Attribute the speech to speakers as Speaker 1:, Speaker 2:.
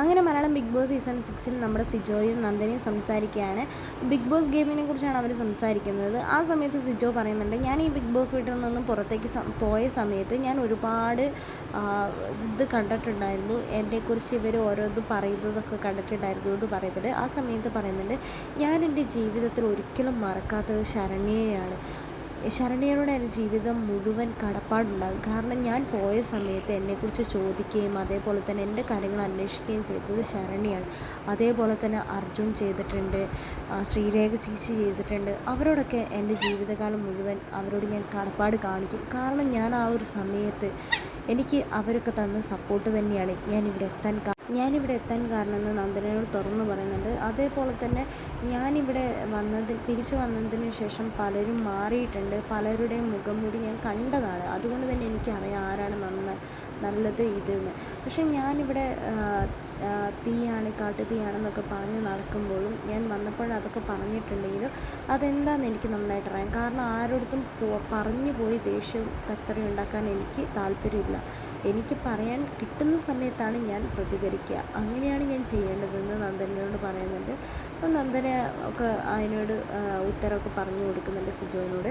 Speaker 1: അങ്ങനെ Malayalam big boss season സിക്സിൽ നമ്മുടെ സിജോയും നന്ദനയും സംസാരിക്കുകയാണ്. ബിഗ് ബോസ് ഗെയിമിനെ കുറിച്ചാണ് അവർ സംസാരിക്കുന്നത്. ആ സമയത്ത് സിജോ പറയുന്നുണ്ട് ഞാൻ ഈ ബിഗ് ബോസ് വീട്ടിൽ നിന്നും പുറത്തേക്ക് പോയ സമയത്ത് ഞാൻ ഒരുപാട് ഇത് കണ്ടിട്ടുണ്ടായിരുന്നു. എന്നെക്കുറിച്ച് ഇവർ ഓരോന്ന് പറയുന്നതൊക്കെ കണ്ടിട്ടുണ്ടായിരുന്നു എന്ന് പറയുന്നുണ്ട്. ആ സമയത്ത് പറയുന്നുണ്ട് ഞാൻ എന്റെ ജീവിതത്തിൽ ഒരിക്കലും മറക്കാത്തത് ശരണ്യയാണ് ശരണ്യയോട് എന്റെ ജീവിതം മുഴുവൻ കടപ്പാടുണ്ടാകും. കാരണം ഞാൻ പോയ സമയത്ത് എന്നെക്കുറിച്ച് ചോദിക്കുകയും അതേപോലെ തന്നെ എന്റെ കാര്യങ്ങൾ അന്വേഷിക്കുകയും ചെയ്തത് ശരണ്യാണ്. അതേപോലെ തന്നെ അർജുൻ ചെയ്തിട്ടുണ്ട് ശ്രീരേഖ ചേച്ചി ചെയ്തിട്ടുണ്ട്. അവരോടൊക്കെ എന്റെ ജീവിതകാലം മുഴുവൻ അവരോട് ഞാൻ കടപ്പാട് കാണിക്കും. കാരണം ഞാൻ ആ ഒരു സമയത്ത് എനിക്ക് അവരൊക്കെ തന്ന സപ്പോർട്ട് തന്നെയാണ് ഞാൻ ഇവിടെ എത്താൻ ഞാനിവിടെ എത്താൻ കാരണമെന്ന് നന്ദനയോട് തുറന്നു പറയുന്നുണ്ട്. അതേപോലെ തന്നെ ഞാനിവിടെ വന്നത് തിരിച്ചു വന്നതിന് ശേഷം പലരും മാറിയിട്ടുണ്ട്. പലരുടെയും മുഖം മൂടി ഞാൻ കണ്ടതാണ്. അതുകൊണ്ട് തന്നെ എനിക്കറിയാം ആരാണ് നന്ന നല്ലത് ഇതെന്ന്. പക്ഷേ ഞാനിവിടെ തീയാണ് കാട്ടു തീയാണ് കാട്ടുതീയാണെന്നൊക്കെ പറഞ്ഞ് നടക്കുമ്പോഴും ഞാൻ വന്നപ്പോൾ അതൊക്കെ പറഞ്ഞിട്ടുണ്ടെങ്കിലും അതെന്താണെന്ന് എനിക്ക് നന്നായിട്ട് അറിയാം കാരണം ആരോടത്തും പറഞ്ഞു പോയി ദേഷ്യവും കച്ചറി ഉണ്ടാക്കാൻ എനിക്ക് താല്പര്യമില്ല. എനിക്ക് പറയാൻ കിട്ടുന്ന സമയത്താണ് ഞാൻ പ്രതികരിക്കുക. അങ്ങനെയാണ് ഞാൻ ചെയ്യേണ്ടതെന്ന് നന്ദനോട് പറയുന്നുണ്ട്. അപ്പം നന്ദന ഒക്കെ അതിനോട് ഉത്തരമൊക്കെ പറഞ്ഞു കൊടുക്കുന്നുണ്ട് സിജോയിനോട്